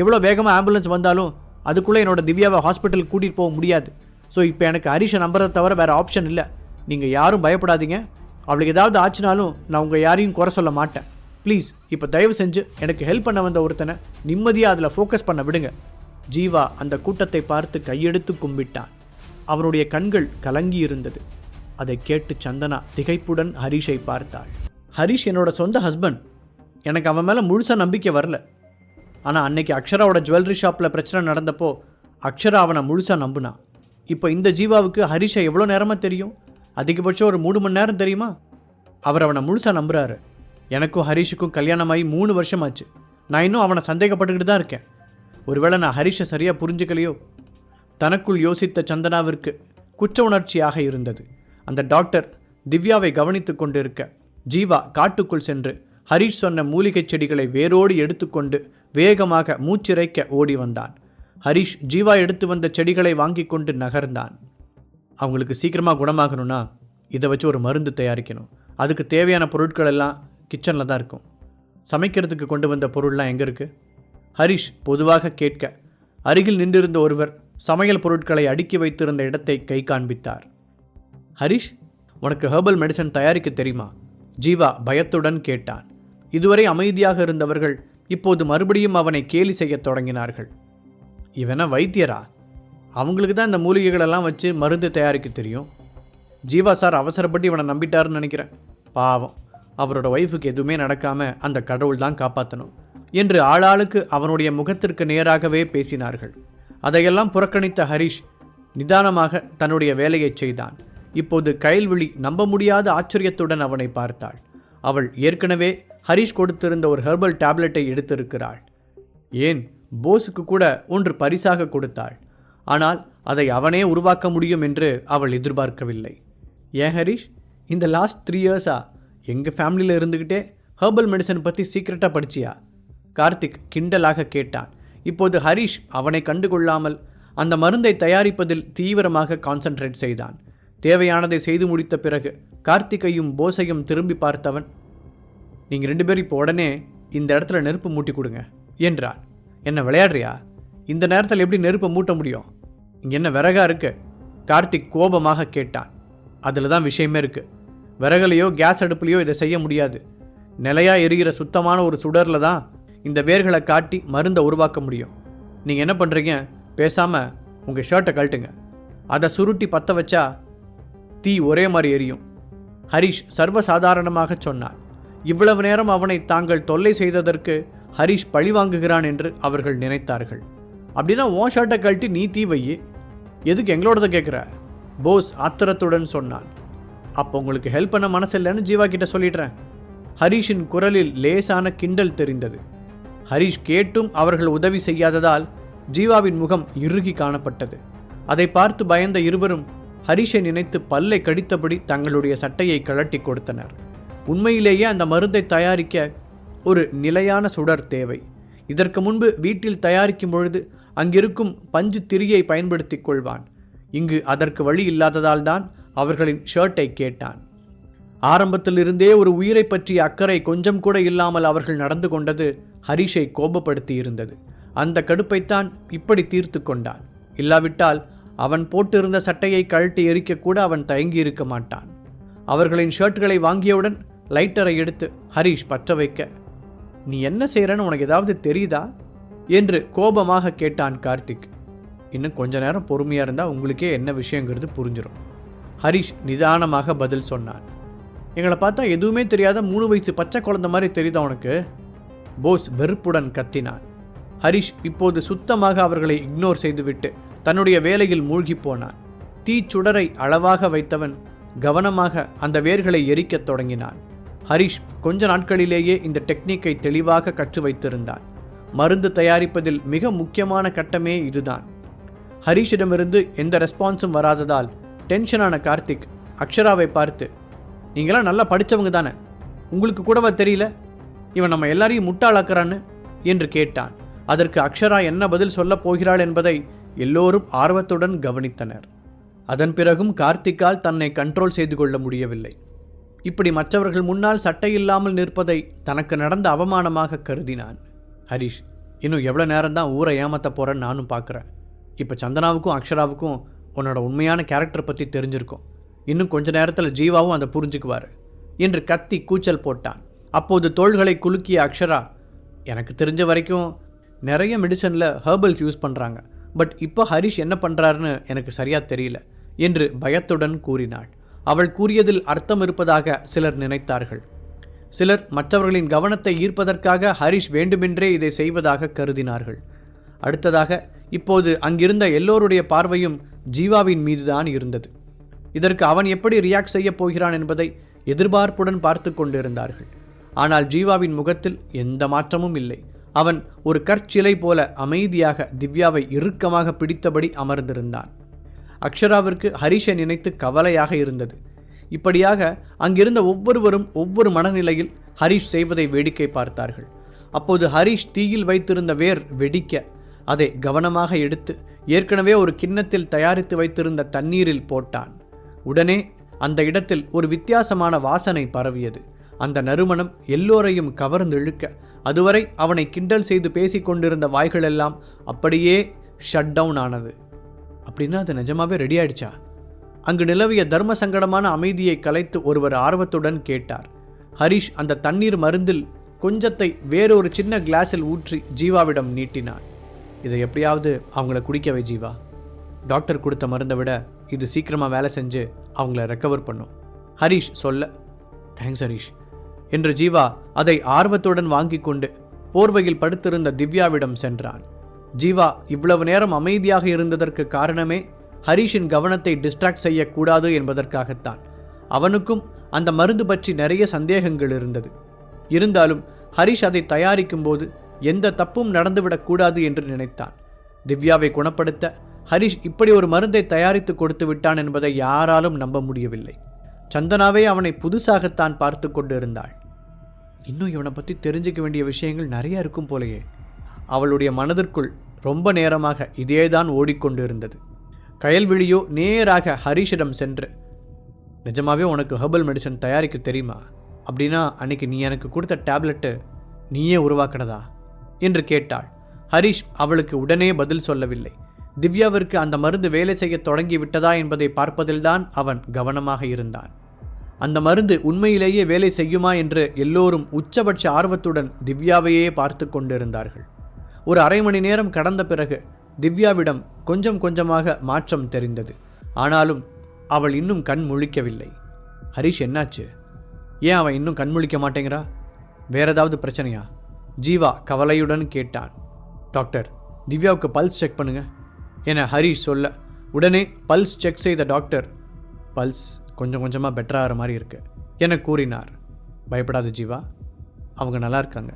எவ்வளோ வேகமாக ஆம்புலன்ஸ் வந்தாலும் அதுக்குள்ளே என்னோட திவ்யாவை ஹாஸ்பிட்டலுக்கு கூட்டிகிட்டு போக முடியாது. ஸோ இப்போ எனக்கு ஹரிஷை நம்புறதை தவிர வேறு ஆப்ஷன் இல்லை. நீங்கள் யாரும் பயப்படாதீங்க. அவளுக்கு ஏதாவது ஆச்சுனாலும் நான் உங்கள் யாரையும் குறை சொல்ல மாட்டேன். ப்ளீஸ் இப்போ தயவு செஞ்சு எனக்கு ஹெல்ப் பண்ண வந்த ஒருத்தனை நிம்மதியாக அதில் ஃபோக்கஸ் பண்ண விடுங்க. ஜீவா அந்த கூட்டத்தை பார்த்து கையெடுத்து கும்பிட்டான். அவனுடைய கண்கள் கலங்கி இருந்தது. அதை கேட்டு சந்தனா திகைப்புடன் ஹரிஷை பார்த்தாள். ஹரிஷ் என்னோட சொந்த ஹஸ்பண்ட் எனக்கு அவன் மேலே முழுசாக நம்பிக்கை வரல. ஆனால் அன்னைக்கு அக்ஷராவோட ஜுவல்லரி ஷாப்பில் பிரச்சனை நடந்தப்போ அக்ஷரா அவனை முழுசாக நம்புனான் இப்போ இந்த ஜீவாவுக்கு ஹரிஷை எவ்வளோ நேரமாக தெரியும்? அதிகபட்சம் ஒரு மூணு மணி நேரம் தெரியுமா? அவர் அவனை முழுசாக நம்புறாரு. எனக்கும் ஹரிஷுக்கும் கல்யாணமாகி மூணு வருஷமாச்சு. நான் இன்னும் அவனை சந்தேகப்பட்டுக்கிட்டு தான் இருக்கேன். ஒருவேளை நான் ஹரிஷை சரியாக புரிஞ்சுக்கலையோ? தனக்குள் யோசித்த சந்தனாவிற்கு குற்ற உணர்ச்சியாக இருந்தது. அந்த டாக்டர் திவ்யாவை கவனித்து கொண்டிருக்க ஜீவா காட்டுக்குள் சென்று ஹரிஷ் சொன்ன மூலிகைச் செடிகளை வேரோடு எடுத்துக்கொண்டு வேகமாக மூச்சிறைக்க ஓடி வந்தான். ஹரிஷ் ஜீவா எடுத்து வந்த செடிகளை வாங்கி கொண்டு நகர்ந்தான். அவங்களுக்கு சீக்கிரமாக குணமாகணும்னா இதை வச்சு ஒரு மருந்து தயாரிக்கணும். அதுக்கு தேவையான பொருட்கள் எல்லாம் கிச்சனில் தான் இருக்கும். சமைக்கிறதுக்கு கொண்டு வந்த பொருள்லாம் எங்கே இருக்குது ஹரிஷ் பொதுவாக கேட்க அருகில் நின்றிருந்த ஒருவர் சமையல் பொருட்களை அடுக்கி வைத்திருந்த இடத்தை கை காண்பித்தார். ஹரிஷ் உனக்கு ஹெர்பல் மெடிசன் தயாரிக்க தெரியுமா? ஜீவா பயத்துடன் கேட்டான். இதுவரை அமைதியாக இருந்தவர்கள் இப்போது மறுபடியும் அவனை கேலி செய்யத் தொடங்கினார்கள். இவன வைத்தியரா? அவங்களுக்கு தான் இந்த மூலிகைகளெல்லாம் வச்சு மருந்து தயாரிக்க தெரியும். ஜீவா சார் அவசரப்பட்டு இவனை நம்பிட்டாருன்னு நினைக்கிறேன். பாவம். அவரோட ஒய்ஃபுக்கு எதுவுமே நடக்காமல் அந்த கடவுள் தான் காப்பாற்றணும் என்று ஆளாளுக்கு அவனுடைய முகத்திற்கு நேராகவே பேசினார்கள். அதையெல்லாம் புறக்கணித்த ஹரிஷ் நிதானமாக தன்னுடைய வேலையைச் செய்தான். இப்போது கைல்விழி நம்ப முடியாத ஆச்சரியத்துடன் அவனை பார்த்தாள். அவள் ஏற்கனவே ஹரிஷ் கொடுத்திருந்த ஒரு ஹெர்பல் டேப்லெட்டை எடுத்திருக்கிறாள். ஏன்? போஸுக்கு கூட ஒன்று பரிசாக கொடுத்தாள். ஆனால் அதை அவனே உருவாக்க முடியும் என்று அவள் எதிர்பார்க்கவில்லை. ஏன் ஹரிஷ்? இந்த லாஸ்ட் த்ரீ இயர்ஸா எங்கள் ஃபேமிலியில் இருந்துக்கிட்டே ஹெர்பல் மெடிசன் பற்றி சீக்கிரட்டாக படிச்சியா? கார்த்திக் கிண்டலாக கேட்டான். இப்போது ஹரிஷ் அவனை கண்டுகொள்ளாமல் அந்த மருந்தை தயாரிப்பதில் தீவிரமாக கான்சென்ட்ரேட் செய்தான். தேவையானதை செய்து முடித்த பிறகு கார்த்திகையும் போஸையும் திரும்பி பார்த்தவன் நீங்கள் ரெண்டு பேரும் இப்போ உடனே இந்த இடத்துல நெருப்பு மூட்டி கொடுங்க என்றார் என்ன விளையாடுறியா? இந்த நேரத்தில் எப்படி நெருப்பை மூட்ட முடியும்? இங்கே என்ன விறகா இருக்கு? கார்த்திக் கோபமாக கேட்டான். அதில் தான் விஷயமே இருக்கு. விறகுலையோ கேஸ் அடுப்புலையோ இதை செய்ய முடியாது. நிலையா எரிகிற சுத்தமான ஒரு சுடரில் தான் இந்த வேர்களை காட்டி மருந்தை உருவாக்க முடியும். நீங்கள் என்ன பண்ணுறீங்க பேசாமல் உங்கள் ஷர்ட்டை கழட்டுங்க. அதை சுருட்டி பற்ற வச்சா தீ ஒரே மாதிரி எரியும் ஹரிஷ் சர்வசாதாரணமாக சொன்னார் இவ்வளவு நேரம் அவனை தாங்கள் தொல்லை செய்ததற்கு ஹரிஷ் பழிவாங்குகிறான் என்று அவர்கள் நினைத்தார்கள். அப்படின்னா ஓ ஷர்ட்டை கழட்டி நீ தீ வையி. எதுக்கு எங்களோடத கேட்குற போஸ் ஆத்திரத்துடன் சொன்னான். அப்போ உங்களுக்கு ஹெல்ப் பண்ண மனசு இல்லைன்னு ஜீவா கிட்ட சொல்லிடுறேன். ஹரிஷின் குரலில் லேசான கிண்டல் தெரிந்தது. ஹரிஷ் கேட்டும் அவர்கள் உதவி செய்யாததால் ஜீவாவின் முகம் இறுகி காணப்பட்டது. அதை பார்த்து பயந்த இருவரும் ஹரிஷை நினைத்து பல்லை கடித்தபடி தங்களுடைய சட்டையை கழட்டி கொடுத்தனர். உண்மையிலேயே அந்த மருந்தை தயாரிக்க ஒரு நிலையான சுடர் தேவை. இதற்கு முன்பு வீட்டில் தயாரிக்கும் பொழுது அங்கிருக்கும் பஞ்சு திரியை பயன்படுத்திக் கொள்வான். இங்கு அதற்கு வழி இல்லாததால் தான் அவர்களின் ஷர்ட்டை கேட்டான். ஆரம்பத்திலிருந்தே ஒரு உயிரை பற்றிய அக்கறை கொஞ்சம் கூட இல்லாமல் அவர்கள் நடந்து கொண்டது ஹரிஷை கோபப்படுத்தி இருந்தது. அந்த கடுப்பைத்தான் இப்படி தீர்த்து கொண்டான். இல்லாவிட்டால் அவன் போட்டிருந்த சட்டையை கழட்டி எரிக்க கூட அவன் தயங்கி இருக்க மாட்டான். அவர்களின் ஷர்ட்களை வாங்கியவுடன் லைட்டரை எடுத்து ஹரிஷ் பற்ற வைக்க. நீ என்ன செய்கிறன்னு உனக்கு ஏதாவது தெரியுதா? என்று கோபமாக கேட்டான் கார்த்திக். இன்னும் கொஞ்ச நேரம் பொறுமையாக இருந்தால் உங்களுக்கே என்ன விஷயங்கிறது புரிஞ்சிடும் ஹரிஷ் நிதானமாக பதில் சொன்னான். எங்களை பார்த்தா எதுவுமே தெரியாத மூணு வயசு பச்சை குழந்த மாதிரி தெரியுதா உனக்கு? போஸ் வெறுப்புடன் கத்தினான். ஹரிஷ் இப்போது சுத்தமாக அவர்களை இக்னோர் செய்துவிட்டு தன்னுடைய வேலையில் மூழ்கி போனான். தீச்சுடரை அளவாக வைத்தவன் கவனமாக அந்த வேர்களை எரிக்கத் தொடங்கினான். ஹரிஷ் கொஞ்ச நாட்களிலேயே இந்த டெக்னிக்கை தெளிவாக கற்று வைத்திருந்தான் மருந்து தயாரிப்பதில் மிக முக்கியமான கட்டமே இதுதான். ஹரிஷிடமிருந்து எந்த ரெஸ்பான்ஸும் வராததால் டென்ஷனான கார்த்திக் அக்ஷராவை பார்த்து நீங்களாம் நல்லா படித்தவங்க தானே? உங்களுக்கு கூடவா தெரியல? இவன் நம்ம எல்லாரையும் முட்டாளாக்குறான்னு? என்று கேட்டான். அதற்கு அக்ஷரா என்ன பதில் சொல்லப் போகிறாள் என்பதை எல்லோரும் ஆர்வத்துடன் கவனித்தனர். அதன் பிறகும் கார்த்திக்கால் தன்னை கண்ட்ரோல் செய்து கொள்ள முடியவில்லை. இப்படி மற்றவர்கள் முன்னால் சட்டை இல்லாமல் நிற்பதை தனக்கு நடந்த அவமானமாக கருதினான். ஹரிஷ் இன்னும் எவ்வளோ நேரம் தான் ஊரை ஏமாத்த போகிறேன்னு நானும் பார்க்குறேன். இப்போ சந்தனாவுக்கும் அக்ஷராவுக்கும் உன்னோட உண்மையான கேரக்டர் பற்றி தெரிஞ்சிருக்கும். இன்னும் கொஞ்ச நேரத்தில் ஜீவாவும் அதை புரிஞ்சுக்குவார். என்று கத்தி கூச்சல் போட்டான். அப்போது தோள்களை குலுக்கிய அக்ஷரா எனக்கு தெரிஞ்ச வரைக்கும் நிறைய மெடிசனில் ஹெர்பல்ஸ் யூஸ் பண்ணுறாங்க பட் இப்போ ஹரிஷ் என்ன பண்ணுறாருன்னு எனக்கு சரியாக தெரியல என்று பயத்துடன் கூறினாள். அவள் கூறியதில் அர்த்தம் இருப்பதாக சிலர் நினைத்தார்கள். சிலர் மற்றவர்களின் கவனத்தை ஈர்ப்பதற்காக ஹரிஷ் வேண்டுமென்றே இதை செய்வதாக கருதினார்கள். அடுத்ததாக இப்போது அங்கிருந்த எல்லோருடைய பார்வையும் ஜீவாவின் மீதுதான் இருந்தது. இதற்கு அவன் எப்படி ரியாக்ட் செய்யப் போகிறான் என்பதை எதிர்பார்ப்புடன் பார்த்து கொண்டிருந்தார்கள். ஆனால் ஜீவாவின் முகத்தில் எந்த மாற்றமும் இல்லை. அவன் ஒரு கற்சிலை போல அமைதியாக திவ்யாவை இறுக்கமாக பிடித்தபடி அமர்ந்திருந்தான். அக்ஷராவிற்கு ஹரிஷை நினைத்து கவலையாக இருந்தது. இப்படியாக அங்கிருந்த ஒவ்வொருவரும் ஒவ்வொரு மனநிலையில் ஹரிஷ் செய்வதை வேடிக்கை பார்த்தார்கள். அப்போது ஹரிஷ் தீயில் வைத்திருந்த வேர் வெடிக்க அதை கவனமாக எடுத்து ஏற்கனவே ஒரு கிண்ணத்தில் தயாரித்து வைத்திருந்த தண்ணீரில் போட்டான். உடனே அந்த இடத்தில் ஒரு வித்தியாசமான வாசனை பரவியது. அந்த நறுமணம் எல்லோரையும் கவர்ந்து இழுக்க அதுவரை அவனை கிண்டல் செய்து பேசிக் கொண்டிருந்த வாய்களெல்லாம் அப்படியே ஷட் டவுன் ஆனது. அப்படின்னா அது நிஜமாவே ரெடி ஆயிடுச்சா? அங்கு நிலவிய தர்ம சங்கடமான அமைதியை கலைத்து ஒருவர் ஆர்வத்துடன் கேட்டார். ஹரிஷ் அந்த தண்ணீர் மருந்தில் கொஞ்சத்தை வேறொரு சின்ன கிளாஸில் ஊற்றி ஜீவாவிடம் நீட்டினான் இதை எப்படியாவது அவங்கள குடிக்கவை ஜீவா. டாக்டர் கொடுத்த மருந்தை விட இது சீக்கிரமாக வேலை செஞ்சு அவங்கள ரெக்கவர் பண்ணும். ஹரிஷ் சொல்ல தேங்க்ஸ் ஹரிஷ் என்று ஜீவா அதை ஆர்வத்துடன் வாங்கி கொண்டு போர்வையில் படுத்திருந்த திவ்யாவிடம் சென்றான். ஜீவா இவ்வளவு நேரம் அமைதியாக இருந்ததற்கு காரணமே ஹரிஷின் கவனத்தை டிஸ்ட்ராக்ட் செய்யக்கூடாது என்பதற்காகத்தான். அவனுக்கும் அந்த மருந்து பற்றி நிறைய சந்தேகங்கள் இருந்தது. இருந்தாலும் ஹரிஷ் அதை தயாரிக்கும் போது எந்த தப்பும் நடந்துவிடக்கூடாது என்று நினைத்தான். திவ்யாவை குணப்படுத்த ஹரிஷ் இப்படி ஒரு மருந்தை தயாரித்து கொடுத்து விட்டான் என்பதை யாராலும் நம்ப முடியவில்லை. சந்தனாவே அவனை புதுசாகத்தான் பார்த்து கொண்டிருந்தாள். இன்னும் இவனை பற்றி தெரிஞ்சுக்க வேண்டிய விஷயங்கள் நிறைய இருக்கும் போலயே. அவளுடைய மனதிற்குள் ரொம்ப நேரமாக இதேதான் ஓடிக்கொண்டிருந்தது. கயல்விழியோ நேராக ஹரிஷிடம் சென்று நிஜமாவே உனக்கு ஹெர்பல் மெடிசன் தயாரிக்க தெரியுமா? அப்படின்னா அன்னைக்கு நீ எனக்கு கொடுத்த டேப்லெட்டு நீயே உருவாக்கினதா? என்று கேட்டாள். ஹரிஷ் அவளுக்கு உடனே பதில் சொல்லவில்லை. திவ்யாவிற்கு அந்த மருந்து வேலை செய்ய தொடங்கி விட்டதா என்பதை பார்ப்பதில்தான் அவன் கவனமாக இருந்தான். அந்த மருந்து உண்மையிலேயே வேலை செய்யுமா என்று எல்லோரும் உச்சபட்ச ஆர்வத்துடன் திவ்யாவையே பார்த்து கொண்டிருந்தார்கள். ஒரு அரை மணி நேரம் கடந்த பிறகு திவ்யாவிடம் கொஞ்சம் கொஞ்சமாக மாற்றம் தெரிந்தது. ஆனாலும் அவள் இன்னும் கண் முழிக்கவில்லை. ஹரிஷ் என்னாச்சு? ஏன் அவன் இன்னும் கண் முழிக்க மாட்டேங்கிறா? வேற ஏதாவது பிரச்சனையா? ஜீவா கவலையுடன் கேட்டான். டாக்டர் திவ்யாவுக்கு பல்ஸ் செக் பண்ணுங்க. என ஹரிஷ் சொல்ல உடனே பல்ஸ் செக் செய்த டாக்டர் பல்ஸ் கொஞ்சம் கொஞ்சமாக பெட்டராகிற மாதிரி இருக்கு என கூறினார். பயப்படாத ஜீவா அவங்க நல்லா இருக்காங்க.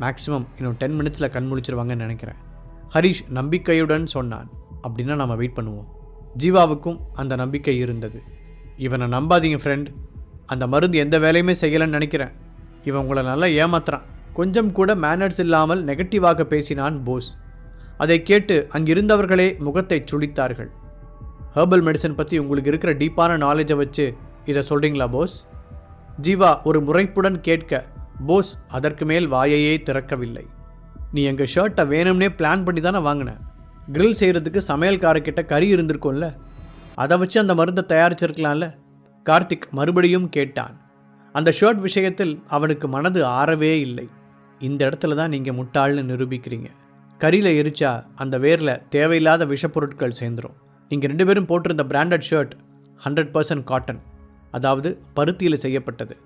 மேக்ஸிமம் இன்னும் டென் மினிட்ஸில் கண் முழிச்சிருவாங்கன்னு நினைக்கிறேன். ஹரிஷ் நம்பிக்கையுடன் சொன்னான். அப்படின்னா நம்ம வெயிட் பண்ணுவோம். ஜீவாவுக்கும் அந்த நம்பிக்கை இருந்தது. இவனை நம்பாதீங்க ஃப்ரெண்ட் அந்த மருந்து எந்த வேலையுமே செய்யலைன்னு நினைக்கிறேன். இவன் உங்களை நல்லா ஏமாத்துறான். கொஞ்சம் கூட மேனர்ஸ் இல்லாமல் நெகட்டிவாக பேசினான் போஸ். அதை கேட்டு அங்கிருந்தவர்களே முகத்தை சுளித்தார்கள் ஹேர்பல் மெடிசன் பற்றி உங்களுக்கு இருக்கிற டீப்பான நாலேஜை வச்சு இதை சொல்கிறீங்களா போஸ்? ஜீவா ஒரு முறைப்புடன் கேட்க போஸ் அதற்கு மேல் வாயையே திறக்கவில்லை. நீ எங்கள் ஷர்ட்டை வேணும்னே பிளான் பண்ணி தானே வாங்கினேன் கிரில் செய்கிறதுக்கு சமையல்காரக்கிட்ட கறி இருந்திருக்கும்ல? அதை வச்சு அந்த மருந்தை தயாரிச்சிருக்கலாம்ல? கார்த்திக் மறுபடியும் கேட்டான். அந்த ஷர்ட் விஷயத்தில் அவனுக்கு மனது ஆறவே இல்லை. இந்த இடத்துல தான் நீங்கள் முட்டாள்னு நிரூபிக்கிறீங்க. கறியில் எரிச்சா அந்த வேரில் தேவையில்லாத விஷப்பொருட்கள் சேர்ந்துரும். நீங்கள் ரெண்டு பேரும் போட்டிருந்த branded shirt hundred percent cotton அதாவது பருத்தியில் செய்யப்பட்டது.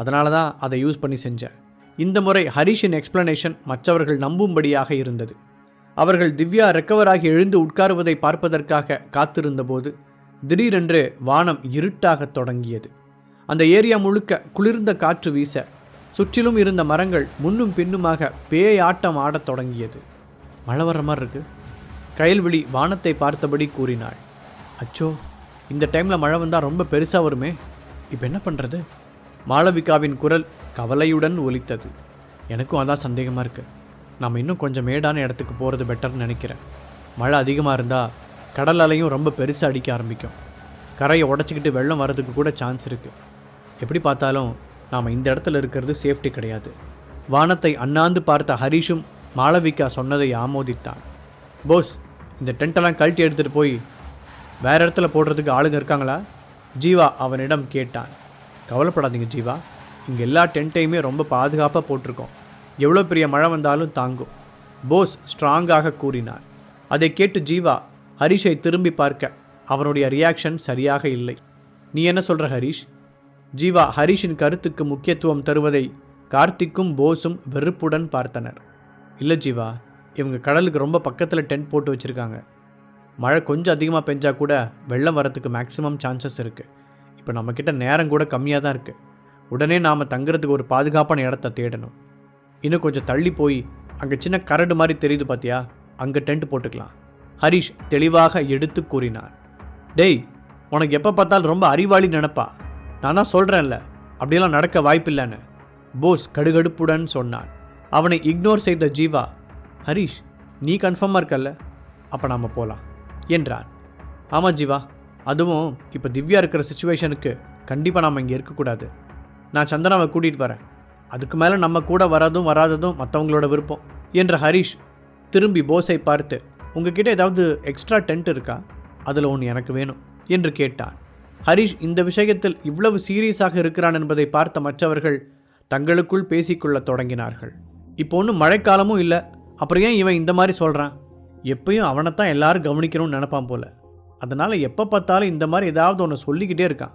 அதனால தான் அதை யூஸ் பண்ணி செஞ்சேன். இந்த முறை ஹரிஷின் எக்ஸ்பிளனேஷன் மற்றவர்கள் நம்பும்படியாக இருந்தது. அவர்கள் திவ்யா ரெக்கவர் ஆகி எழுந்து உட்காருவதை பார்ப்பதற்காக காத்திருந்தபோது திடீரென்று வானம் இருட்டாகத் தொடங்கியது. அந்த ஏரியா முழுக்க குளிர்ந்த காற்று வீச சுற்றிலும் இருந்த மரங்கள் முன்னும் பின்னுமாக பேய் ஆட்டம் ஆடத் தொடங்கியது. மழை வர்ற மாதிரி இருக்கு. கயல்விழி வானத்தை பார்த்தபடி கூறினாள் அச்சோ இந்த டைமில் மழை வந்தால் ரொம்ப பெருசாக வருமே. இப்போ என்ன பண்ணுறது மாளவிகாவின் குரல் கவலையுடன் ஒலித்தது. எனக்கும் அதான் சந்தேகமாக இருக்குது நம்ம இன்னும் கொஞ்சம் மேடான இடத்துக்கு போகிறது பெட்டர்னு நினைக்கிறேன். மழை அதிகமாக இருந்தால் கடல் அலையும் ரொம்ப பெருசாக அடிக்க ஆரம்பிக்கும். கரையை உடச்சிக்கிட்டு வெள்ளம் வரதுக்கு கூட சான்ஸ் இருக்குது எப்படி பார்த்தாலும் நாம் இந்த இடத்துல இருக்கிறது சேஃப்டி கிடையாது. வானத்தை அண்ணாந்து பார்த்த ஹரிஷும் மாளவிகா சொன்னதை ஆமோதித்தான். போஸ் இந்த டென்ட்டெல்லாம் கழட்டி எடுத்துகிட்டு போய் வேறு இடத்துல போடுறதுக்கு ஆளுங்க இருக்காங்களா? ஜீவா அவனிடம் கேட்டான். கவலைப்படாதீங்க ஜீவா. இங்கே எல்லா டென்ட்டையுமே ரொம்ப பாதுகாப்பாக போட்டிருக்கோம். எவ்வளோ பெரிய மழை வந்தாலும் தாங்கும். போஸ் ஸ்ட்ராங்காக கூறினார். அதை கேட்டு ஜீவா ஹரிஷை திரும்பி பார்க்க அவனுடைய ரியாக்ஷன் சரியாக இல்லை. நீ என்ன சொல்கிற ஹரிஷ்? ஜீவா ஹரிஷின் கருத்துக்கு முக்கியத்துவம் தருவதை கார்த்திக்கும் போஸும் வெறுப்புடன் பார்த்தனர். இல்லை ஜீவா இவங்க கடலுக்கு ரொம்ப பக்கத்தில் டென்ட் போட்டு வச்சுருக்காங்க. மழை கொஞ்சம் அதிகமாக பெஞ்சால் கூட வெள்ளம் வரத்துக்கு மேக்ஸிமம் சான்சஸ் இருக்குது இப்போ நம்மக்கிட்ட நேரம் கூட கம்மியாக தான் இருக்குது உடனே நாம் தங்குறதுக்கு ஒரு பாதுகாப்பான இடத்த தேடணும். இன்னும் கொஞ்சம் தள்ளி போய் அங்கே சின்ன கரடு மாதிரி தெரியுது பார்த்தியா அங்கே டென்ட் போட்டுக்கலாம். ஹரிஷ் தெளிவாக எடுத்து கூறினார். டேய் உனக்கு எப்போ பார்த்தாலும் ரொம்ப அறிவாளி நினப்பா. நான் தான் சொல்கிறேன்ல அப்படியெல்லாம் நடக்க வாய்ப்பில்லைன்னு. போஸ் கடுகடுப்புடன் சொன்னான் அவனை இக்னோர் செய்த ஜீவா ஹரிஷ் நீ கன்ஃபார்மாக இருக்கல்ல? அப்போ நாம் போகலாம் என்றான் ஆமாம் ஜீவா. அதுவும் இப்போ திவ்யா இருக்கிற சுச்சுவேஷனுக்கு கண்டிப்பாக நாம் இங்கே இருக்கக்கூடாது. நான் சந்தனாவை கூட்டிகிட்டு வரேன். அதுக்கு மேலே நம்ம கூட வராதும் வராததும் மற்றவங்களோட விருப்பம் என்ற ஹரிஷ் திரும்பி போஸை பார்த்து உங்ககிட்ட ஏதாவது எக்ஸ்ட்ரா டென்ட் இருக்கா? அதில் ஒன்று எனக்கு வேணும் என்று கேட்டான். ஹரிஷ் இந்த விஷயத்தில் இவ்வளவு சீரியஸாக இருக்கிறான் என்பதை பார்த்த மற்றவர்கள் தங்களுக்குள் பேசிக்கொள்ள தொடங்கினார்கள். இப்போ ஒன்றும் மழைக்காலமும் இல்லை. அப்புறம் ஏன் இவன் இந்த மாதிரி சொல்கிறான் எப்பயும் அவனைத்தான் எல்லாரும் கவனிக்கணும்னு நினப்பான் போல. அதனால் எப்போ பார்த்தாலும் இந்த மாதிரி ஏதாவது ஒன்று சொல்லிக்கிட்டே இருக்கான்.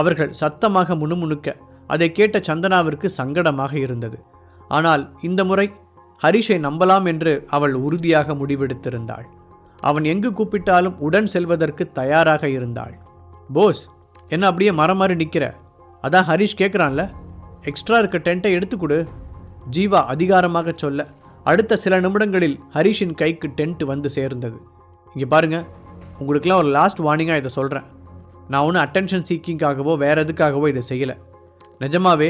அவர்கள் சத்தமாக முணுமுணுக்க அதை கேட்ட சந்தனாவிற்கு சங்கடமாக இருந்தது. ஆனால் இந்த முறை ஹரிஷை நம்பலாம் என்று அவள் உறுதியாக முடிவெடுத்திருந்தாள். அவன் எங்கு கூப்பிட்டாலும் உடன் செல்வதற்கு தயாராக இருந்தாள். போஸ் என்ன அப்படியே மரம் மாதிரி நிற்கிற அதான் ஹரிஷ் கேட்குறான்ல எக்ஸ்ட்ரா இருக்க டென்ட்டை எடுத்து கொடு. ஜீவா அதிகாரமாக சொல்ல அடுத்த சில நிமிடங்களில் ஹரிஷின் கைக்கு டென்ட் வந்து சேர்ந்தது. இங்கே பாருங்கள் உங்களுக்கெல்லாம் ஒரு லாஸ்ட் வார்னிங்காக இதை சொல்கிறேன் நான் ஒன்றும் அட்டென்ஷன் சீக்கிங்காகவோ வேறு எதுக்காகவோ இதை செய்யலை. நிஜமாவே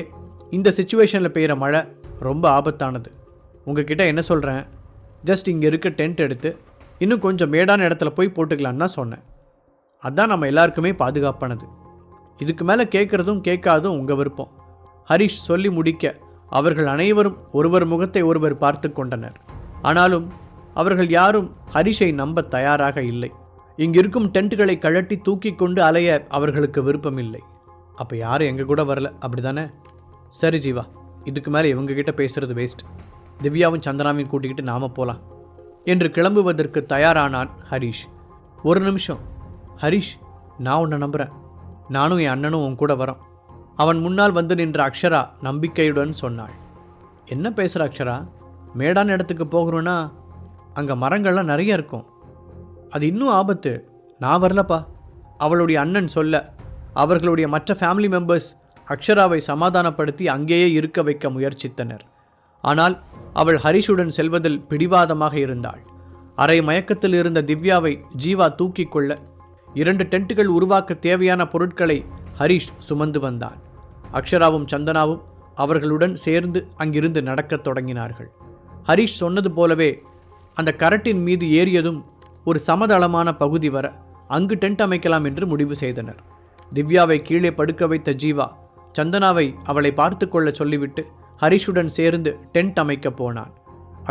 இந்த சுச்சுவேஷனில் பெய்கிற மழை ரொம்ப ஆபத்தானது. உங்ககிட்ட என்ன சொல்கிறேன் ஜஸ்ட் இங்கே இருக்க டென்ட் எடுத்து இன்னும் கொஞ்சம் மேடான இடத்துல போய் போட்டுக்கலான்னு தான் சொன்னேன். அதுதான் நம்ம எல்லாருக்குமே பாதுகாப்பானது. இதுக்கு மேலே கேட்குறதும் கேட்காதும் உங்கள் விருப்பம். ஹரிஷ் சொல்லி முடிக்க அவர்கள் அனைவரும் ஒருவர் முகத்தை ஒருவர் பார்த்து கொண்டனர். ஆனாலும் அவர்கள் யாரும் ஹரிஷை நம்ப தயாராக இல்லை. இங்கிருக்கும் டென்ட்டுகளை கழட்டி தூக்கி கொண்டு அலைய அவர்களுக்கு விருப்பமில்லை. அப்போ யாரும் எங்கள் கூட வரல? அப்படிதானே? சரி ஜீவா. இதுக்கு மேலே இவங்ககிட்ட பேசுகிறது பேசுறது வேஸ்ட் திவ்யாவும் சந்தனாவையும் கூட்டிக்கிட்டு நாம போகலாம் என்று கிளம்புவதற்கு தயாரானான் ஹரிஷ். ஒரு நிமிஷம். ஹரிஷ் நான் உன்னை நம்புகிறேன் நானும் என் அண்ணனும் உன் கூட வரோம். அவன் முன்னால் வந்து நின்ற அக்ஷரா நம்பிக்கையுடன் சொன்னாள். என்ன பேசுகிற அக்ஷரா? மேடான இடத்துக்கு போகிறோன்னா அங்கே மரங்கள்லாம் நிறைய இருக்கும். அது இன்னும் ஆபத்து. நான் வரலப்பா. அவளுடைய அண்ணன் சொல்ல அவர்களுடைய மற்ற ஃபேமிலி மெம்பர்ஸ் அக்ஷராவை சமாதானப்படுத்தி அங்கேயே இருக்க வைக்க முயற்சித்தனர். ஆனால் அவள் ஹரிஷுடன் செல்வதில் பிடிவாதமாக இருந்தாள். அரை மயக்கத்தில் இருந்த திவ்யாவை ஜீவா தூக்கிக் கொள்ள இரண்டு டென்ட்டுகள் உருவாக்க தேவையான பொருட்களை ஹரிஷ் சுமந்து வந்தான். அக்ஷராவும் சந்தனாவும் அவர்களுடன் சேர்ந்து அங்கிருந்து நடக்கத் தொடங்கினார்கள். ஹரிஷ் சொன்னது போலவே அந்த கரட்டின் மீது ஏறியதும் ஒரு சமதளமான பகுதி வர அங்கு டென்ட் அமைக்கலாம் என்று முடிவு செய்தனர். திவ்யாவை கீழே படுக்க வைத்த ஜீவா சந்தனாவை அவளை பார்த்து கொள்ள சொல்லிவிட்டு ஹரிஷுடன் சேர்ந்து டென்ட் அமைக்கப் போனான்.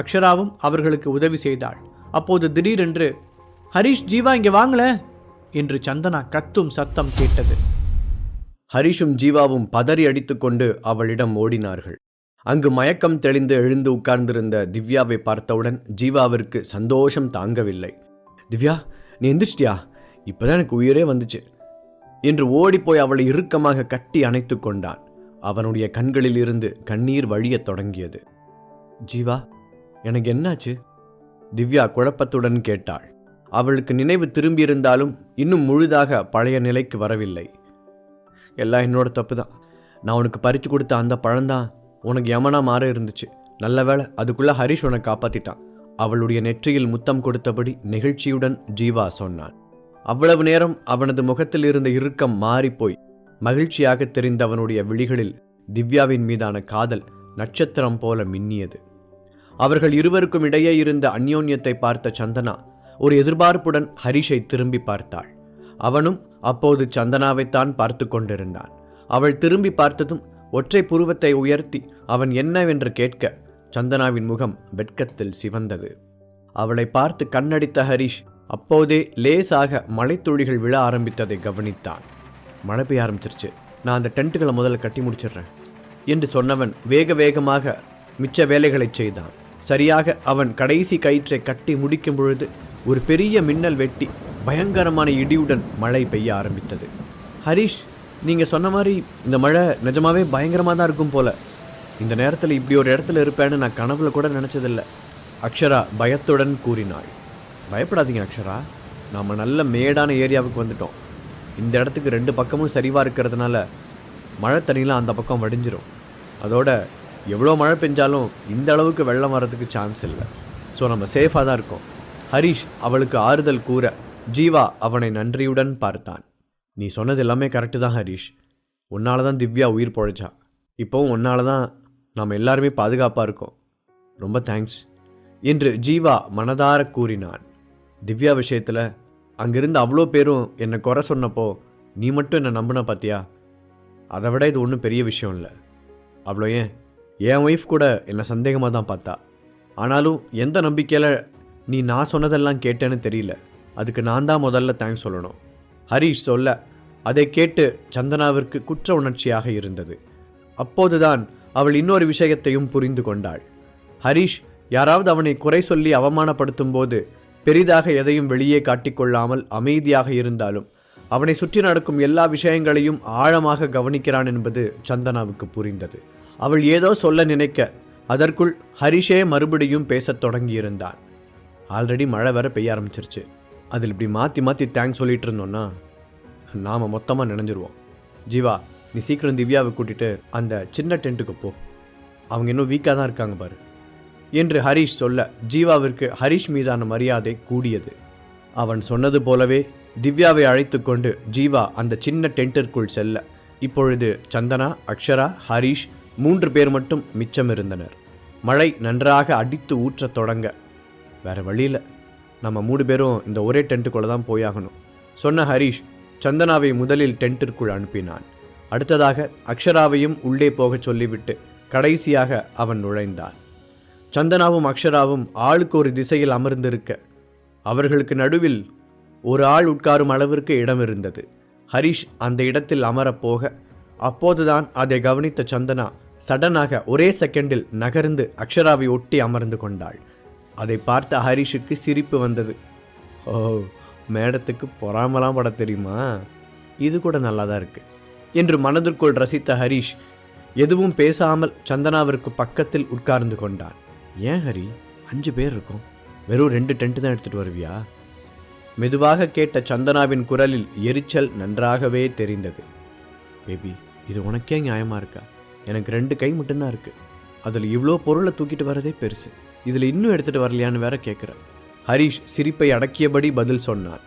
அக்ஷராவும் அவர்களுக்கு உதவி செய்தாள். அப்போது திடீரென்று ஹரிஷ் ஜீவா இங்கே வாங்கல என்று சந்தனா கத்தும் சத்தம் கேட்டது. ஹரிஷும் ஜீவாவும் பதறி அடித்துக்கொண்டு அவளிடம் ஓடினார்கள். அங்கு மயக்கம் தெளிந்து எழுந்து உட்கார்ந்திருந்த திவ்யாவை பார்த்தவுடன் ஜீவாவிற்கு சந்தோஷம் தாங்கவில்லை. திவ்யா நீ எந்திரிச்சிட்டியா? இப்போதான் எனக்கு உயிரே வந்துச்சு. என்று ஓடிப்போய் அவளை இறுக்கமாக கட்டி அணைத்து கொண்டான். அவனுடைய கண்களில் இருந்து கண்ணீர் வழியத் தொடங்கியது. ஜீவா எனக்கு என்னாச்சு? திவ்யா குழப்பத்துடன் கேட்டாள். அவளுக்கு நினைவு திரும்பியிருந்தாலும் இன்னும் முழுதாக பழைய நிலைக்கு வரவில்லை. எல்லாம் என்னோட தப்பு தான் நான் உனக்கு பறித்து கொடுத்த அந்த பழம்தான் உனக்கு யமனா மாற இருந்துச்சு. நல்ல வேளை அதுக்குள்ளே ஹரிஷ் உனக்கு காப்பாற்றிட்டான் அவளுடைய நெற்றியில் முத்தம் கொடுத்தபடி நெகிழ்ச்சியுடன் ஜீவா சொன்னான் அவ்வளவு நேரம் அவனது முகத்தில் இருந்த இறுக்கம் மாறிப்போய் மகிழ்ச்சியாக தெரிந்த அவனுடைய விழிகளில் திவ்யாவின் மீதான காதல் நட்சத்திரம் போல மின்னியது. அவர்கள் இருவருக்கும் இடையே இருந்த அந்யோன்யத்தை பார்த்த சந்தனா ஒரு எதிர்பார்ப்புடன் ஹரிஷை திரும்பி பார்த்தாள். அவனும் அப்போது சந்தனாவைத்தான் பார்த்து கொண்டிருந்தான். அவள் திரும்பி பார்த்ததும் ஒற்றை புருவத்தை உயர்த்தி அவன் என்னவென்று கேட்க சந்தனாவின் முகம் வெட்கத்தில் சிவந்தது. அவளை பார்த்து கண்ணடித்த ஹரிஷ் அப்போதே லேசாக மலைத்துளிகள் விழ ஆரம்பித்ததை கவனித்தான். மழை பெய்ய ஆரம்பிச்சிருச்சு. நான் அந்த டென்ட்டுகளை முதல்ல கட்டி முடிச்சிடுறேன் என்று சொன்னவன் வேக வேகமாக மிச்ச வேலைகளைச் செய்தான். சரியாக அவன் கடைசி கயிற்றை கட்டி முடிக்கும் பொழுது ஒரு பெரிய மின்னல் வெட்டி பயங்கரமான இடியுடன் மழை பெய்ய ஆரம்பித்தது. ஹரிஷ் நீங்கள் சொன்ன மாதிரி இந்த மழை நிஜமாவே பயங்கரமாக தான் இருக்கும் போல. இந்த நேரத்தில் இப்படி ஒரு இடத்துல இருப்பேன்னு நான் கனவுல கூட நினச்சதில்ல. அக்ஷரா பயத்துடன் கூறினாள். பயப்படாதீங்க அக்ஷரா. நாம் நல்ல மேடான ஏரியாவுக்கு வந்துட்டோம். இந்த இடத்துக்கு ரெண்டு பக்கமும் சரிவாக இருக்கிறதுனால மழை தண்ணிலாம் அந்த பக்கம் வடிஞ்சிரும். அதோட எவ்வளோ மழை பெஞ்சாலும் இந்த அளவுக்கு வெள்ளம் வர்றதுக்கு சான்ஸ் இல்லை. ஸோ நம்ம சேஃபாக தான் இருக்கோம். ஹரிஷ் அவளுக்கு ஆறுதல் கூற ஜீவா அவனை நன்றியுடன் பார்த்தான். நீ சொன்னது எல்லாமே கரெக்டு தான் ஹரிஷ். உன்னால தான் திவ்யா உயிர் பொழைச்சா. இப்போவும் உன்னால தான் நாம் எல்லாருமே பாதுகாப்பாக இருக்கோம். ரொம்ப தேங்க்ஸ் என்று ஜீவா மனதார கூறினான். திவ்யா விஷயத்தில் அங்கிருந்து அவ்வளோ பேரும் என்னை குறை சொன்னப்போ நீ மட்டும் என்னை நம்பின பார்த்தியா அதை விட இது ஒன்றும் பெரிய விஷயம் இல்லை. அவ்வளோ ஏன்? என் ஒய்ஃப் கூட என்னை சந்தேகமாக தான் பார்த்தா. ஆனாலும் எந்த நம்பிக்கையில் நீ நான் சொன்னதெல்லாம் கேட்டேன்னு தெரியல. அதுக்கு நான் தான் முதல்ல தேங்க்ஸ் சொல்லணும். ஹரிஷ் சொல்ல அதை கேட்டு சந்தனாவிற்கு குற்ற உணர்ச்சியாக இருந்தது. அப்போதுதான் அவள் இன்னொரு விஷயத்தையும் புரிந்து கொண்டாள். ஹரிஷ் யாராவது அவனை குறை சொல்லி அவமானப்படுத்தும் போது பெரிதாக எதையும் வெளியே காட்டிக்கொள்ளாமல் அமைதியாக இருந்தாலும் அவனை சுற்றி நடக்கும் எல்லா விஷயங்களையும் ஆழமாக கவனிக்கிறான் என்பது சந்தனாவுக்கு புரிந்தது. அவள் ஏதோ சொல்ல நினைக்க அதற்குள் ஹரிஷே மறுபடியும் பேசத் தொடங்கியிருந்தான். ஆல்ரெடி மழை வேற பெய்ய ஆரம்பிச்சிருச்சு. அதில் இப்படி மாற்றி மாற்றி தேங்க்ஸ் சொல்லிட்டு இருந்தோன்னா நாம் மொத்தமாக நினைஞ்சிருவோம். ஜீவா நீ சீக்கிரம் திவ்யாவை கூட்டிட்டு அந்த சின்ன டென்ட்டுக்கு போ. அவங்க இன்னும் வீக்காக தான் இருக்காங்க பாரு. என்று ஹரிஷ் சொல்ல ஜீவாவிற்கு ஹரிஷ் மீதான மரியாதை கூடியது. அவன் சொன்னது போலவே திவ்யாவை அழைத்து கொண்டு ஜீவா அந்த சின்ன டென்ட்டிற்குள் செல்ல. இப்பொழுது சந்தனா அக்ஷரா ஹரிஷ் மூன்று பேர் மட்டும் மிச்சம் இருந்தனர் மழை நன்றாக அடித்து ஊற்றத் தொடங்க. வேற வழியில் நம்ம மூணு பேரும் இந்த ஒரே டென்ட்டுக்குள்ளே தான் போயாகணும். சொன்ன ஹரிஷ் சந்தனாவை முதலில் டென்ட்டிற்குள் அனுப்பினான். அடுத்ததாக அக்ஷராவையும் உள்ளே போகச் சொல்லிவிட்டு கடைசியாக அவன் நுழைந்தான். சந்தனாவும் அக்ஷராவும் ஆளுக்கு ஒரு திசையில் அமர்ந்திருக்க அவர்களுக்கு நடுவில் ஒரு ஆள் உட்காரும் அளவிற்கு இடம் இருந்தது ஹரிஷ் அந்த இடத்தில் அமரப்போக அப்போதுதான் அதை கவனித்த சந்தனா சடனாக ஒரே செகண்டில் நகர்ந்து அக்ஷராவை ஒட்டி அமர்ந்து கொண்டாள். அதை பார்த்த ஹரிஷுக்கு சிரிப்பு வந்தது. ஓ மேடத்துக்கு பொறாமலாம் பட தெரியுமா? இது கூட நல்லா தான் இருக்குது என்று மனதிற்குள் ரசித்த ஹரிஷ் எதுவும் பேசாமல் சந்தனாவிற்கு பக்கத்தில் உட்கார்ந்து கொண்டான். ஏன் ஹரி? அஞ்சு பேர் இருக்கும். வெறும் ரெண்டு டென்ட் தான் எடுத்துட்டு வருவியா? மெதுவாக கேட்ட சந்தனாவின் குரலில் எரிச்சல் நன்றாகவே தெரிந்தது. பேபி இது உனக்கே நியாயமாக இருக்கா? எனக்கு ரெண்டு கை மட்டும்தான் இருக்குது அதில் இவ்வளோ பொருளை தூக்கிட்டு வரதே பெருசு. இதில் இன்னும் எடுத்துகிட்டு வரலையான்னு வேற கேட்குற ஹரிஷ் சிரிப்பை அடக்கியபடி பதில் சொன்னான்.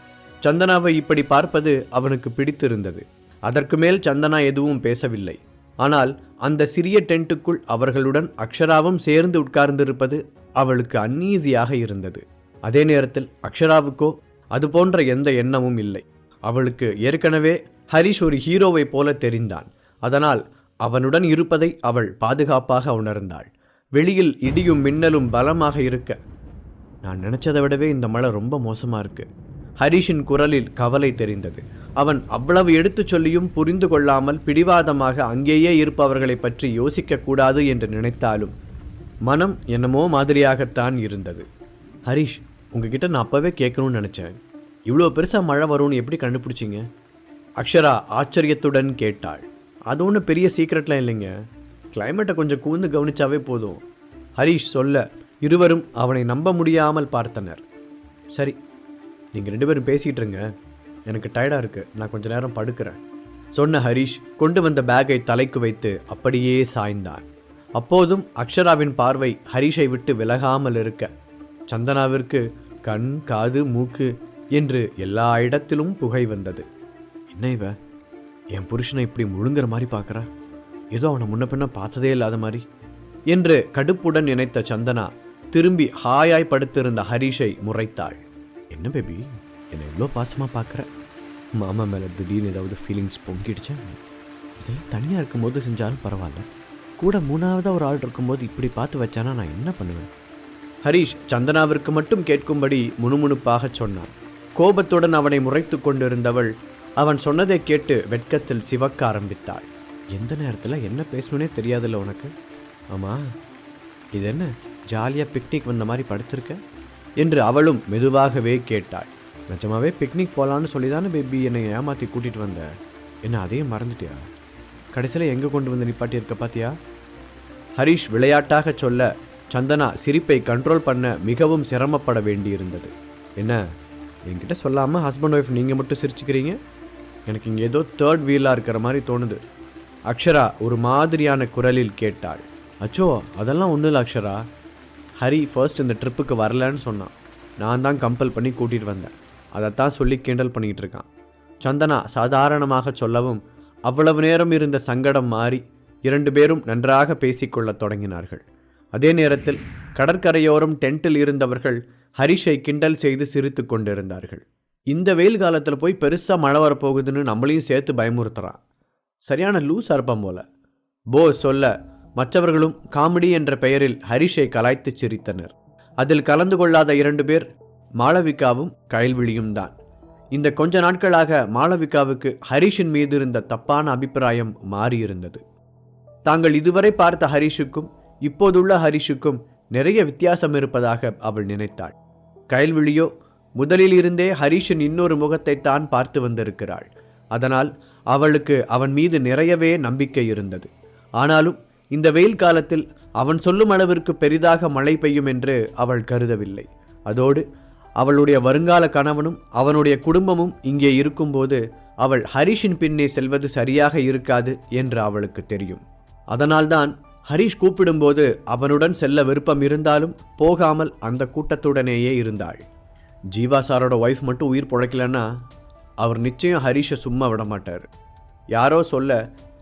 சந்தனாவை இப்படி பார்ப்பது அவனுக்கு பிடித்திருந்தது. அதற்கு மேல் சந்தனா எதுவும் பேசவில்லை. ஆனால் அந்த சிறிய டென்ட்டுக்குள் அவர்களுடன் அக்ஷராவும் சேர்ந்து உட்கார்ந்திருப்பது அவளுக்கு அன்னீசியாக இருந்தது. அதே நேரத்தில் அக்ஷராவுக்கோ அது போன்ற எந்த எண்ணமும் இல்லை. அவளுக்கு ஏற்கனவே ஹரிஷ் ஒரு ஹீரோவைப் போல தெரிந்தான். அதனால் அவனுடன் இருப்பதை அவள் பாதுகாப்பாக உணர்ந்தாள். வெளியில் இடியும் மின்னலும் பலமாக இருக்க நான் நினைச்சதை விடவே இந்த மழை ரொம்ப மோசமாக இருக்குது ஹரிஷின் குரலில் கவலை தெரிந்தது. அவன் அவ்வளவு எடுத்துச் சொல்லியும் புரிந்து கொள்ளாமல் பிடிவாதமாக அங்கேயே இருப்பவர்களை பற்றி யோசிக்கக்கூடாது என்று நினைத்தாலும் மனம் என்னமோ மாதிரியாகத்தான் இருந்தது. ஹரிஷ் உங்ககிட்ட நான் அப்போவே கேட்கணும்னு நினச்சேன். இவ்வளோ பெருசாக மழை வரும்னு எப்படி கண்டுபிடிச்சிங்க? அக்ஷரா ஆச்சரியத்துடன் கேட்டாள். அது ஒன்றும் பெரிய சீக்ரெட்லாம் இல்லைங்க. கிளைமேட்டை கொஞ்சம் கூர்ந்து கவனிச்சாவே போதும். ஹரிஷ் சொல்ல. இருவரும் அவனை நம்ப முடியாமல் பார்த்தனர். சரி நீங்கள் ரெண்டு பேரும் பேசிகிட்டு இருங்க. எனக்கு டயர்டாக இருக்குது நான் கொஞ்ச நேரம் படுக்கிறேன். சொன்ன ஹரிஷ் கொண்டு வந்த பேக்கை தலைக்கு வைத்து அப்படியே சாய்ந்தான். அப்போதும் அக்ஷராவின் பார்வை ஹரிஷை விட்டு விலகாமல் இருக்க சந்தனாவிற்கு கண் காது மூக்கு என்று எல்லா இடத்திலும் புகை வந்தது. என்ன இவ? என் புருஷனை இப்படி முழுங்குற மாதிரி பார்க்குறா? ஏதோ அவனை முன்ன பின்ன பார்த்ததே இல்லாத மாதிரி என்று கடுப்புடன் நினைத்த சந்தனா திரும்பி ஹாயாய் படுத்திருந்த ஹரிஷை முறைத்தாள். என்ன பேபி என்னை இவ்வளோ பாசமாக பார்க்குற மாமா மேலே திடீர்னு ஏதாவது ஃபீலிங்ஸ் பொங்கிடுச்சா? இதெல்லாம் தனியாக இருக்கும்போது செஞ்சாலும் பரவாயில்ல. கூட மூணாவதாக ஒரு ஆள் இருக்கும்போது இப்படி பார்த்து வச்சானா நான் என்ன பண்ணுவேன்? ஹரீஷ் சந்தனாவிற்கு மட்டும் கேட்கும்படி முணுமுணுப்பாக சொன்னான். கோபத்துடன் அவனை முறைத்து கொண்டிருந்தவள் அவன் சொன்னதை கேட்டு வெட்கத்தில் சிவக்க ஆரம்பித்தாள். எந்த நேரத்தில் என்ன பேசணுன்னே தெரியாதுல்ல உனக்கு? ஆமாம் இது என்ன? ஜாலியாக பிக்னிக் வந்த மாதிரி படுத்திருக்க? என்று அவளும் மெதுவாகவே கேட்டாள். நிஜமாவே பிக்னிக் போகலான்னு சொல்லி தானே பேபி என்னை ஏமாற்றி கூட்டிகிட்டு வந்த? என்ன அதையும் மறந்துட்டியா? கடைசியில் எங்கே கொண்டு வந்து நிப்பாட்டி இருக்க பாத்தியா? ஹரீஷ் விளையாட்டாக சொல்ல சந்தனா சிரிப்பை கண்ட்ரோல் பண்ண மிகவும் சிரமப்பட வேண்டியிருந்தது. என்ன என்கிட்ட சொல்லாமல் ஹஸ்பண்ட் ஒய்ஃப் நீங்கள் மட்டும் சிரிச்சுக்கிறீங்க? எனக்கு இங்கே ஏதோ தேர்ட் வீலாக இருக்கிற மாதிரி தோணுது. அக்ஷரா ஒரு மாதிரியான குரலில் கேட்டாள். அச்சோ அதெல்லாம் ஒன்றும் இல்லை அக்ஷரா. ஹரி ஃபர்ஸ்ட் இந்த ட்ரிப்புக்கு வரலன்னு சொன்னான். நான் தான் கம்பல் பண்ணி கூட்டிகிட்டு வந்தேன். அதைத்தான் சொல்லி கிண்டல் பண்ணிக்கிட்டு இருக்கான். சந்தனா சாதாரணமாக சொல்லவும் அவ்வளவு நேரம் இருந்த சங்கடம் மாறி இரண்டு பேரும் நன்றாக பேசிக்கொள்ளத் தொடங்கினார்கள். அதே நேரத்தில் கடற்கரையோரம் டென்ட்டில் இருந்தவர்கள் ஹரிஷை கிண்டல் செய்து சிரித்து கொண்டிருந்தார்கள். இந்த வெயில் காலத்தில் போய் பெருசாக மழை வரப்போகுதுன்னு நம்மளையும் சேர்த்து பயமுறுத்துறான். சரியான லூஸ் அர்ப்பம் போல. போ சொல்ல மற்றவர்களும் காமெடி என்ற பெயரில் ஹரிஷை கலாய்த்து சிரித்தனர். அதில் கலந்து கொள்ளாத இரண்டு பேர் மாளவிகாவும் கயல்விழியும் தான். இந்த கொஞ்ச நாட்களாக மாளவிகாவுக்கு ஹரிஷின் மீது இருந்த தப்பான அபிப்பிராயம் மாறியிருந்தது. தாங்கள் இதுவரை பார்த்த ஹரிஷுக்கும் இப்போதுள்ள ஹரிஷுக்கும் நிறைய வித்தியாசம் இருப்பதாக அவள் நினைத்தாள். கயல்விழியோ முதலில் இருந்தே ஹரிஷின் இன்னொரு முகத்தை தான் பார்த்து வந்திருக்கிறாள். அதனால் அவளுக்கு அவன் மீது நிறையவே நம்பிக்கை இருந்தது. ஆனாலும் இந்த வெயில் காலத்தில் அவன் சொல்லும் அளவிற்கு பெரிதாக மழை பெய்யும் என்று அவள் கருதவில்லை. அதோடு அவளுடைய வருங்கால கணவனும் அவனுடைய குடும்பமும் இங்கே இருக்கும்போது அவள் ஹரிஷின் பின்னே செல்வது சரியாக இருக்காது என்று அவளுக்கு தெரியும். அதனால்தான் ஹரிஷ் கூப்பிடும்போது அவனுடன் செல்ல விருப்பம் இருந்தாலும் போகாமல் அந்த கூட்டத்துடனேயே இருந்தாள். ஜீவா சாரோட ஒய்ஃப் மட்டும் உயிர் பிழைக்கலன்னா அவர் நிச்சயம் ஹரிஷை சும்மா விட மாட்டார். யாரோ சொல்ல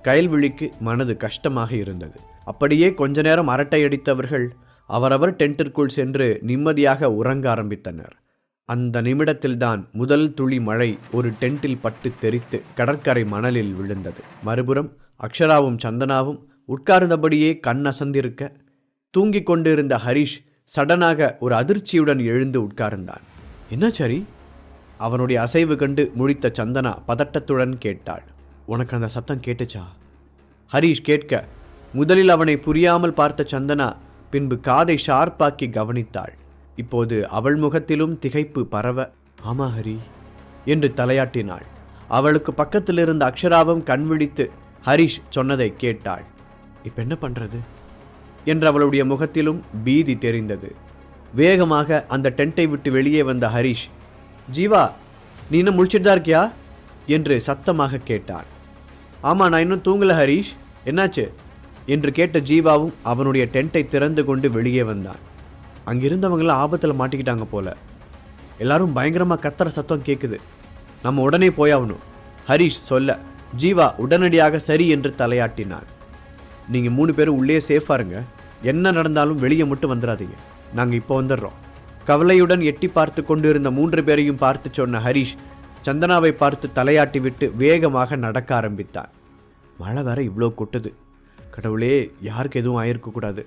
கயல்விழிக்கு மனது கஷ்டமாக இருந்தது. அப்படியே கொஞ்ச நேரம் அரட்டை அடித்தவர்கள் அவரவர் டென்ட்டிற்குள் சென்று நிம்மதியாக உறங்க ஆரம்பித்தனர். அந்த நிமிடத்தில்தான் முதல் துளி மழை ஒரு டென்ட்டில் பட்டு தெரித்து கடற்கரை மணலில் விழுந்தது. மறுபுறம் அக்ஷராவும் சந்தனாவும் உட்கார்ந்தபடியே கண் அசந்திருக்க தூங்கிக் கொண்டிருந்த ஹரிஷ் சடனாக ஒரு அதிர்ச்சியுடன் எழுந்து உட்கார்ந்தான். என்ன சரி? அவனுடைய அசைவு கண்டு முழித்த சந்தனா பதட்டத்துடன் கேட்டாள். உனக்கு அந்த சத்தம் கேட்டுச்சா? ஹரிஷ் கேட்க முதலில் அவனை புரியாமல் பார்த்த சந்தனா பின்பு காதை ஷார்ப்பாக்கி கவனித்தாள். இப்போது அவள் முகத்திலும் திகைப்பு பரவ ஆமா ஹரி என்று தலையாட்டினாள். அவளுக்கு பக்கத்தில் இருந்த அக்ஷராவும் கண் விழித்து ஹரிஷ் சொன்னதை கேட்டாள். இப்ப என்ன பண்றது? என்று அவளுடைய முகத்திலும் பீதி தெரிந்தது. வேகமாக அந்த டென்ட்டை விட்டு வெளியே வந்த ஹரிஷ் ஜீவா நீ இன்னும் முழிச்சிட்டு தான் இருக்கியா? என்று சத்தமாக கேட்டான். ஆமாம் நான் இன்னும் தூங்கல ஹரிஷ். என்னாச்சு? என்று கேட்ட ஜீவாவும் அவனுடைய டென்ட்டை திறந்து கொண்டு வெளியே வந்தான். அங்கிருந்தவங்களாம் ஆபத்தில் மாட்டிக்கிட்டாங்க போல. எல்லாரும் பயங்கரமாக கத்துற சத்தம் கேட்குது நம்ம உடனே போயாகணும் ஹரிஷ் சொல்ல. ஜீவா உடனடியாக சரி என்று தலையாட்டினான். நீங்கள் மூணு பேரும் உள்ளே சேஃபாக இருங்க. என்ன நடந்தாலும் வெளியே மட்டும் வந்துடாதீங்க நாங்கள் இப்போ வந்துடுறோம். கவலையுடன் எட்டி பார்த்து கொண்டிருந்த மூன்று பேரையும் பார்த்து சொன்ன ஹரிஷ் சந்தனாவை பார்த்து தலையாட்டி விட்டு வேகமாக நடக்க ஆரம்பித்தான். மழை வேற இவ்வளோ கொட்டுது. கடவுளே யாருக்கு எதுவும் ஆயிருக்கக்கூடாது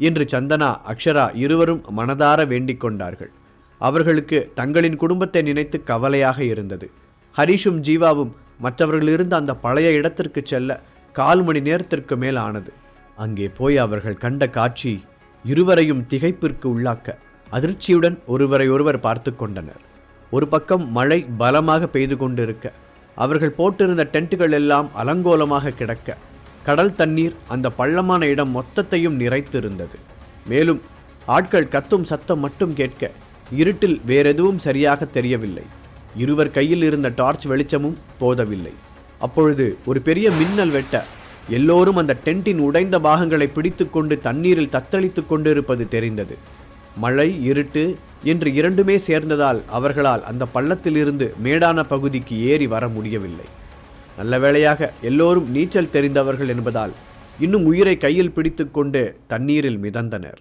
என்று சந்தனா அக்ஷரா இருவரும் மனதார வேண்டிக் கொண்டார்கள். அவர்களுக்கு தங்களின் குடும்பத்தை நினைத்து கவலையாக இருந்தது. ஹரிஷும் ஜீவாவும் மற்றவர்களிருந்த அந்த பழைய இடத்திற்கு செல்ல கால் மணி நேரத்திற்கு மேல் ஆனது. அங்கே போய் அவர்கள் கண்ட காட்சி இருவரையும் திகைப்பிற்கு உள்ளாக்க அதிர்ச்சியுடன் ஒருவரை ஒருவர் பார்த்து கொண்டனர். ஒரு பக்கம் மழை பலமாக பெய்து கொண்டிருக்க அவர்கள் போட்டிருந்த டென்ட்டுகள் எல்லாம் அலங்கோலமாக கிடக்க கடல் தண்ணீர் அந்த பள்ளமான இடம் மொத்தத்தையும் நிறைத்திருந்தது. மேலும் ஆட்கள் கத்தும் சத்தம் மட்டும் கேட்க இருட்டில் வேறெதுவும் சரியாக தெரியவில்லை. இருவர் கையில் இருந்த டார்ச் வெளிச்சமும் போதவில்லை. அப்பொழுது ஒரு பெரிய மின்னல் வெட்ட எல்லோரும் அந்த டென்ட்டின் உடைந்த பாகங்களை பிடித்துக்கொண்டு தண்ணீரில் தத்தளித்துக் கொண்டிருப்பது தெரிந்தது. மழை இருட்டு என்று இரண்டுமே சேர்ந்ததால் அவர்களால் அந்த பள்ளத்திலிருந்து மேடான பகுதிக்கு ஏறி வர முடியவில்லை. நல்ல வேளையாக எல்லோரும் நீச்சல் தெரிந்தவர்கள் என்பதால் இன்னும் உயிரை கையில் பிடித்துக்கொண்டு தண்ணீரில் மிதந்தனர்.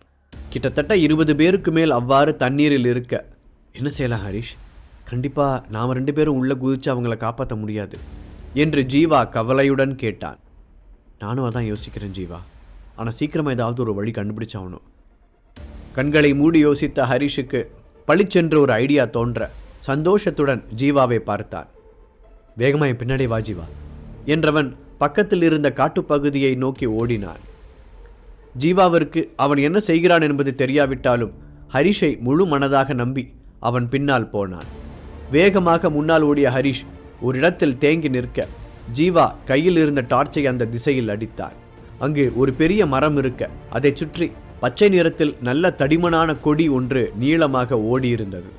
கிட்டத்தட்ட இருபது பேருக்கு மேல் அவ்வாறு தண்ணீரில் இருக்க என்ன செய்யலாம் ஹரிஷ்? கண்டிப்பாக நாம் ரெண்டு பேரும் உள்ளே குதித்து அவங்கள காப்பாற்ற முடியாது என்று ஜீவா கவலையுடன் கேட்டான். நானும் அதான் யோசிக்கிறேன் ஜீவா. ஆனால் சீக்கிரமாக ஏதாவது ஒரு வழி கண்டுபிடிச்சாகணும். கண்களை மூடி யோசித்த ஹரிஷுக்கு பளிச்சென்று ஒரு ஐடியா தோன்ற சந்தோஷத்துடன் ஜீவாவை பார்த்தான். வேகமாக என் பின்னாடி வா ஜீவா என்றவன் பக்கத்தில் இருந்த காட்டுப்பகுதியை நோக்கி ஓடினான். ஜீவாவிற்கு அவன் என்ன செய்கிறான் என்பது தெரியாவிட்டாலும் ஹரிஷை முழு மனதாக நம்பி அவன் பின்னால் போனான். வேகமாக முன்னால் ஓடிய ஹரிஷ் ஒரு இடத்தில் தேங்கி நிற்க ஜீவா கையில் இருந்த டார்ச்சை அந்த திசையில் அடித்தான். அங்கு ஒரு பெரிய மரம் இருக்க அதைச் சுற்றி பச்சை நிறத்தில் நல்ல தடிமனான கொடி ஒன்று நீளமாக ஓடியிருந்தது.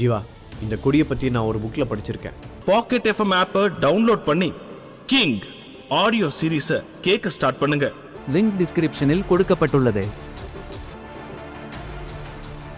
ஜீவா இந்த கொடியை பற்றி நான் ஒரு புக்கில் படிச்சிருக்கேன். பாக்கெட் எஃப்எம் ஆப்பை டவுன்லோட் பண்ணி கிங் ஆடியோ சீரீஸை கேட்க ஸ்டார்ட் பண்ணுங்க. லிங்க் டிஸ்கிரிப்ஷனில் கொடுக்கப்பட்டுள்ளது.